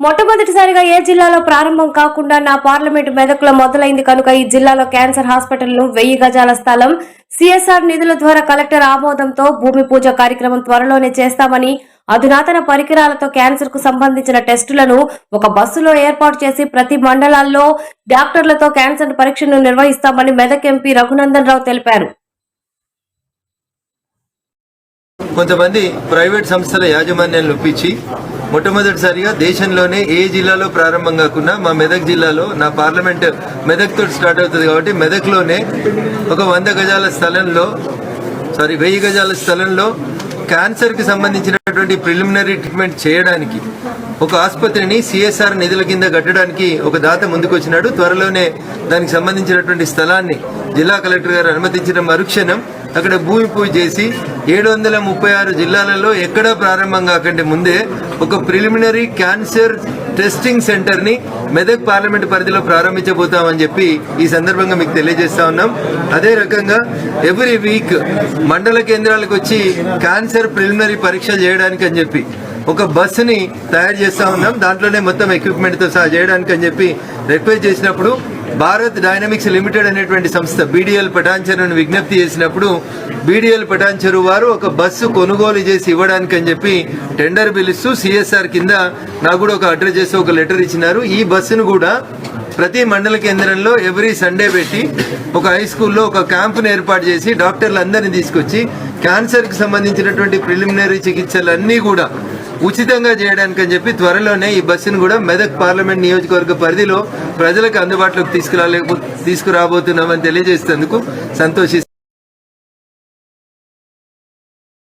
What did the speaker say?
మొట్టమొదటిసారిగా ఏ జిల్లాలో ప్రారంభం కాకుండా నా పార్లమెంటు మెదకులో మొదలైంది కనుక ఈ జిల్లాలో క్యాన్సర్ హాస్పిటల్ను వెయ్యి గజాల స్థలం. సిఎస్ఆర్ నిధుల ద్వారా కలెక్టర్ ఆమోదంతో భూమి పూజ కార్యక్రమం త్వరలోనే చేస్తామని అధునాతన పరికరాలతో క్యాన్సర్కు సంబంధించిన టెస్టులను ఒక బస్సులో ఏర్పాటు చేసి ప్రతి మండలాల్లో డాక్టర్లతో క్యాన్సర్ పరీక్షను నిర్వహిస్తామని మెదక్ ఎంపీ రఘునందన్ రావు తెలిపారు. కొంతమంది ప్రైవేట్ సంస్థల యాజమాన్యాన్ని ఒప్పించి మొట్టమొదటిసారిగా దేశంలోనే ఏ జిల్లాలో ప్రారంభం కాకుండా మా మెదక్ జిల్లాలో నా పార్లమెంట్ మెదక్ తోటి స్టార్ట్ అవుతుంది కాబట్టి మెదక్లోనే ఒక వంద గజాల స్థలంలో సారీ వెయ్యి గజాల స్థలంలో క్యాన్సర్కి సంబంధించినటువంటి ప్రిలిమినరీ ట్రీట్మెంట్ చేయడానికి ఒక ఆసుపత్రిని సిఎస్ఆర్ నిధుల కింద కట్టడానికి ఒక దాత ముందుకొచ్చినాడు. త్వరలోనే దానికి సంబంధించినటువంటి స్థలాన్ని జిల్లా కలెక్టర్ గారు అనుమతించిన మరుక్షణం అక్కడ భూమి పూజ చేసి ఏడు వందల ముప్పై ఆరు జిల్లాలలో ఎక్కడా ప్రారంభం కాకంటే ముందే ఒక ప్రిలిమినరీ క్యాన్సర్ టెస్టింగ్ సెంటర్ని మెదక్ పార్లమెంట్ పరిధిలో ప్రారంభించబోతామని చెప్పి ఈ సందర్భంగా మీకు తెలియజేస్తా ఉన్నాం. అదే రకంగా ఎవ్రీ వీక్ మండల కేంద్రాలకు వచ్చి క్యాన్సర్ ప్రిలిమినరీ పరీక్ష చేయడానికి అని చెప్పి ఒక బస్సుని తయారు చేస్తా ఉన్నాం. దాంట్లోనే మొత్తం ఎక్విప్మెంట్తో సహా చేయడానికి అని చెప్పి రిక్వెస్ట్ చేసినప్పుడు భారత్ డైనమిక్స్ లిమిటెడ్ అనేటువంటి సంస్థ బీడీఎల్ పటాన్చెరును విజ్ఞప్తి చేసినప్పుడు బీడీఎల్ పటాన్చెరు వారు ఒక బస్సు కొనుగోలు చేసి ఇవ్వడానికి అని చెప్పి టెండర్ పిలుస్తూ సిఎస్ఆర్ కింద నాకు కూడా ఒక అడ్రస్ చేసి ఒక లెటర్ ఇచ్చినారు. ఈ బస్సును కూడా ప్రతి మండల కేంద్రంలో ఎవ్రీ సండే పెట్టి ఒక హై స్కూల్లో ఒక క్యాంపును ఏర్పాటు చేసి డాక్టర్లు అందరినీ తీసుకొచ్చి క్యాన్సర్కి సంబంధించినటువంటి ప్రిలిమినరీ చికిత్సలన్నీ కూడా ఉచితంగా చేయడానికి అని చెప్పి త్వరలోనే ఈ బస్సును కూడా మెదక్ పార్లమెంట్ నియోజకవర్గ పరిధిలో ప్రజలకు అందుబాటులోకి తీసుకురాలే తీసుకురాబోతున్నామని తెలియజేసేందుకు సంతోషి